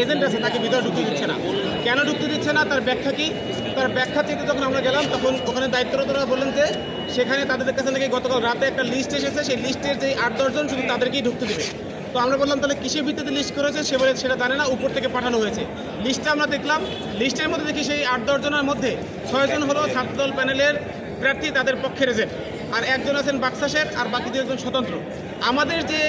Agent আছে, তাকে ভিতরে ঢুকতে দিচ্ছে না। কেন ঢুকতে দিচ্ছে না? তার ব্যাখ্যা কি? তার ব্যাখ্যা থেকে যখন আমরা গেলাম, তখন ওখানে দায়িত্বরতরা বললেন যে, সেখানে তাদের কাছে নাকি গতকাল রাতে একটা লিস্ট এসেছে, সেই লিস্টের যে আট দশজন শুধু তাদেরকেই ঢুকতে দেবে। তো আমরা বললাম, তাহলে কিসের ভিত্তিতে লিস্ট করেছে? সে বলে, সেটা জানে না, উপর থেকে পাঠানো হয়েছে। লিস্টটা আমরা দেখলাম লিস্টের মধ্যে দেখি সেই আট দশজনের মধ্যে ছয়জন হলো ছাত্রদল প্যানেলের প্রার্থী, তাদের পক্ষের এজেন্ট আর একজন আছেন বাক্সা বাক্সাসের আর বাকি দুজন স্বতন্ত্র। আমাদের যে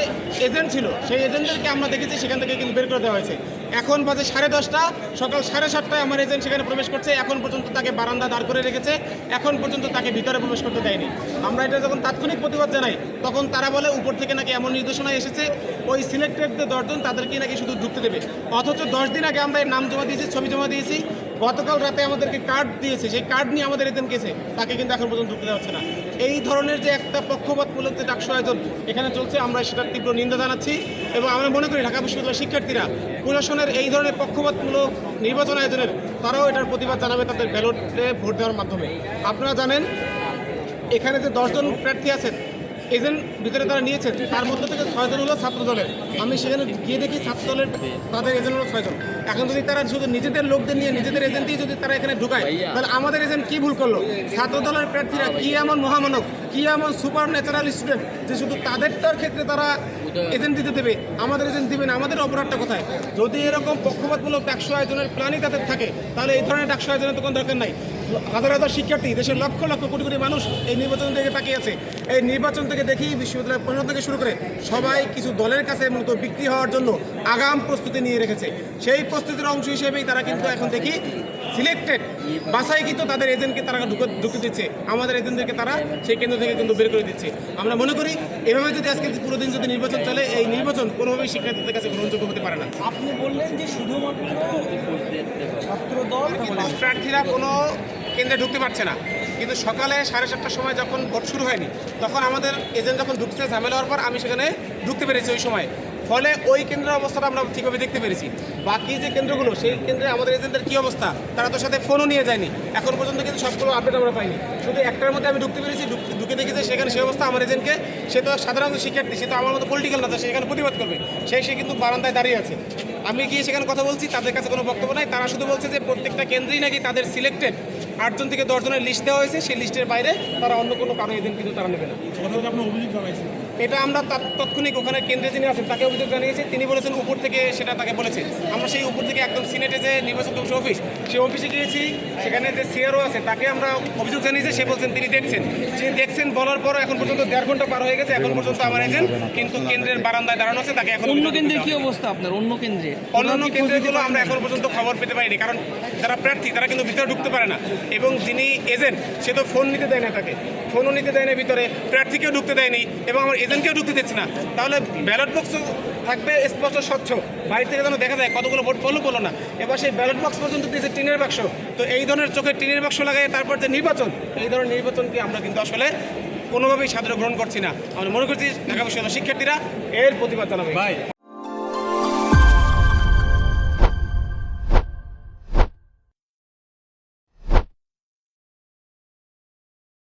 এজেন্ট ছিল, সেই এজেন্টদেরকে আমরা দেখেছি, সেখান থেকে কিন্তু বের করে দেওয়া হয়েছে। এখন বাজে সাড়ে দশটা, সকাল সাড়ে সাতটায় আমার এজেন্ট সেখানে প্রবেশ করছে, এখন পর্যন্ত তাকে বারান্দা দাঁড় করে রেখেছে, এখন পর্যন্ত তাকে ভিতরে প্রবেশ করতে দেয়নি। আমরা এটা যখন তাৎক্ষণিক প্রতিবাদ জানাই, তখন তারা বলে, উপর থেকে নাকি এমন নির্দেশনা এসেছে, ওই সিলেক্টেড যে দশজন তাদেরকেই নাকি শুধু ঢুকতে দেবে। অথচ দশ দিন আগে আমরা নাম জমা দিয়েছি, ছবি জমা দিয়েছি গতকাল রাতে আমাদেরকে কার্ড দিয়েছে, সেই কার্ড নিয়ে আমাদের এজেন্ট গেছে। তাকে কিন্তু এখন পর্যন্ত ঢুকতে হচ্ছে না। এই ধরনের যে একটা পক্ষপাতমূলক যে ডাকসু আয়োজন এখানে চলছে, আমরা সেটার তীব্র নিন্দা জানাচ্ছি এবং আমরা মনে করি ঢাকা বিশ্ববিদ্যালয়ের শিক্ষার্থীরা প্রশাসনের এই ধরনের পক্ষপাতমূলক নির্বাচন আয়োজনের, তারাও এটার প্রতিবাদ জানাবে তাদের ব্যালটে ভোট দেওয়ার মাধ্যমে। আপনারা জানেন, এখানে যে দশজন প্রার্থী আছেন এজেন্ট ভিতরে তারা নিয়েছেন তার মধ্যে থেকে ছয়জন হলো ছাত্র দলের আমি সেখানে গিয়ে দেখি ছাত্র দলের তাদের এজেন্ট হলো ছয়জন। এখন যদি তারা শুধু নিজেদের লোকদের নিয়ে নিজেদের এজেন্টই যদি তারা এখানে ঢুকায় তাহলে আমাদের এজেন্ট কি ভুল করল? ছাত্র দলের প্রার্থীরা কি এমন মহামানব কি এমন সুপার ন্যাচারাল স্টুডেন্ট যে শুধু তাদেরটার ক্ষেত্রে তারা এজেন্ট দিতে দেবে? আমাদের এজেন্ট দিবে না আমাদের অপরাধটা কোথায়? যদি এরকম পক্ষপাতমূলক ডাকসু আয়োজনের প্ল্যানই তাদের থাকে তাহলে এই ধরনের ডাকসু আয়োজনের তো কোনো দরকার নাই। হাজার হাজার শিক্ষার্থী দেশের লক্ষ লক্ষ কোটি কোটি মানুষ এই নির্বাচন থেকে তাকিয়ে আছে। এই নির্বাচন থেকে দেখি বিশ্ববিদ্যালয় পরিষদ থেকে শুরু করে সবাই কিছু দলের কাছে মূলত বিক্রি হওয়ার জন্য আগাম প্রস্তুতি নিয়ে রেখেছে। সেই প্রস্তুতির অংশ হিসেবেই তারা কিন্তু এখন দেখি সিলেক্টেড বাসায় কিন্তু তাদের এজেন্টকে তারা ঢুকে ঢুকে দিচ্ছে। আমাদের এজেন্টদেরকে তারা সেই কেন্দ্র থেকে কিন্তু বের করে দিচ্ছে। আমরা মনে করি এভাবে যদি আজকে পুরো দিন যদি নির্বাচন চলে এই নির্বাচন কোনোভাবেই শিক্ষার্থীদের কাছে গ্রহণযোগ্য হতে পারে না। আপনি বললেন যে শুধুমাত্র ছাত্র দল প্রার্থীরা কোনো কেন্দ্রে ঢুকতে পারছে না। কিন্তু সকালে সাড়ে সাতটার সময় যখন ভোট শুরু হয়নি, তখন আমাদের এজেন্ট যখন ঢুকছে, ঝামেলা হওয়ার পর আমি সেখানে ঢুকতে পেরেছি ওই সময়। ফলে ওই কেন্দ্রের অবস্থাটা আমরা ঠিকভাবে দেখতে পেরেছি। বাকি যে কেন্দ্রগুলো, সেই কেন্দ্রে আমাদের এজেন্টের কী অবস্থা? তারা তো সাথে ফোনও নিয়ে যায়নি। এখন পর্যন্ত কিন্তু সবগুলো আপডেট আমরা পাইনি। শুধু একটার মধ্যে আমি ঢুকতে পেরেছি, ঢুক- ঢুকে দেখেছি সেখানে সেই অবস্থা আমার এজেন্টকে। সে তো সাধারণত শিক্ষার্থী, সে তো আমার মতো পলিটিক্যাল না সে সেখানে প্রতিবাদ করবে। সেই সে কিন্তু বারান্দায় দাঁড়িয়ে আছে। আমি গিয়ে সেখানে কথা বলছি, তাদের কাছে কোনো বক্তব্য নাই। তারা শুধু বলছে যে প্রত্যেকটা কেন্দ্রেই নাকি তাদের সিলেক্টেড আটজন থেকে দশজনের লিস্ট দেওয়া হয়েছে সেই লিস্টের বাইরে তারা অন্য কোনো কারও এদিন কিন্তু তারা নেবে না। এটা আমরা তাৎ- তাৎক্ষণিক ওখানে কেন্দ্রে যিনি আছেন তাকে অভিযোগ জানিয়েছি। তিনি বলেছেন উপর থেকে সেটা তাকে বলেছে। আমরা সেই উপর থেকে একদম সিনেটে যে নির্বাচন কমিশন অফিস সেই অফিসে গিয়েছি। সেখানে যে সিআরও আছে তাকে আমরা অভিযোগ জানিয়েছি। সে বলছেন তিনি দেখছেন। যে দেখছেন বলার পর এখন পর্যন্ত দেড় ঘণ্টা পার হয়ে গেছে। এখন পর্যন্ত আমার এজেন্ট কিন্তু কেন্দ্রের বারান্দায় দাঁড়ানো আছে তাকে এখন অন্য কেন্দ্রে কি অবস্থা আপনার? অন্য কেন্দ্রে? অন্যান্য কেন্দ্রগুলো আমরা এখন পর্যন্ত খবর পেতে পারিনি কারণ যারা প্রার্থী তারা কিন্তু ভিতরে ঢুকতে পারে না। এবং যিনি এজেন্ট, সে তো ফোন নিতে দেয় না তাকে। ফোনও নিতে দেয় না ভিতরে, প্রার্থীকেও ঢুকতে দেয়নি এবং আমার এজেন্টকেও ঢুকতে দিচ্ছে না। তাহলে ব্যালট বক্স থাকবে স্পষ্ট স্বচ্ছ। বাইরে থেকে যেন দেখা যায় কতগুলো ভোট পড়ল পড়ল না। এবার সেই ব্যালট বক্স পর্যন্ত দিয়েছে টিনের বাক্স। তো এই ধরনের চোখে টিনের বাক্স লাগাই তারপর যে নির্বাচন, এই ধরনের নির্বাচনকে আমরা কিন্তু আসলে কোনোভাবেই সাদরে গ্রহণ করছি না। আমরা মনে করছি ঢাকা বিশ্ববিদ্যালয়ের শিক্ষার্থীরা এর প্রতিবাদ জানাবে।